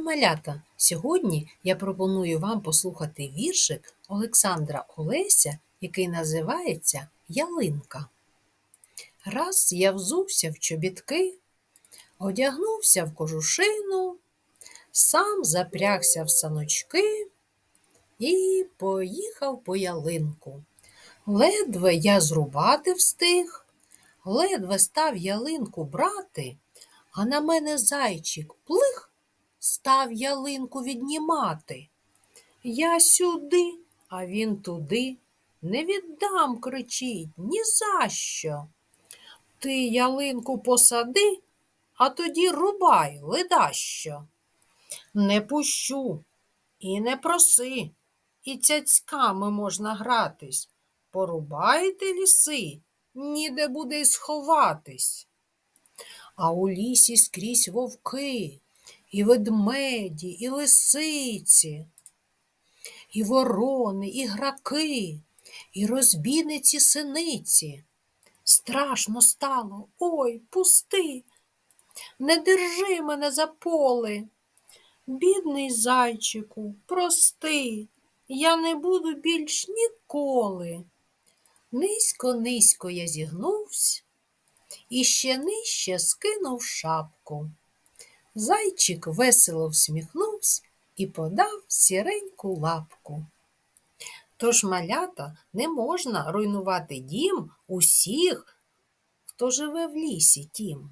малята! Сьогодні я пропоную вам послухати віршик Олександра Олеся, який називається Ялинка. Раз я взувся в чобітки, одягнувся в кожушину, сам запрягся в саночки і поїхав по ялинку. Ледве я зрубати встиг, ледве став ялинку брати, а на мене зайчик плих став ялинку віднімати. Я сюди, а він туди. Не віддам, кричить, ні за що. Ти ялинку посади, а тоді рубай, ледащо. Не пущу і не проси, і цяцьками можна гратись. Порубайте ліси, ніде буде й сховатись. А у лісі скрізь вовки, і ведмеді, і лисиці, і ворони, і граки, і розбійниці синиці. Страшно стало, ой, пусти, не держи мене за поли. Бідний зайчику, прости, я не буду більш ніколи. Низько, низько я зігнувсь і ще нижче скинув шапку. Зайчик весело всміхнувся і подав сіреньку лапку. Тож малята не можна руйнувати дім усіх, хто живе в лісі тім.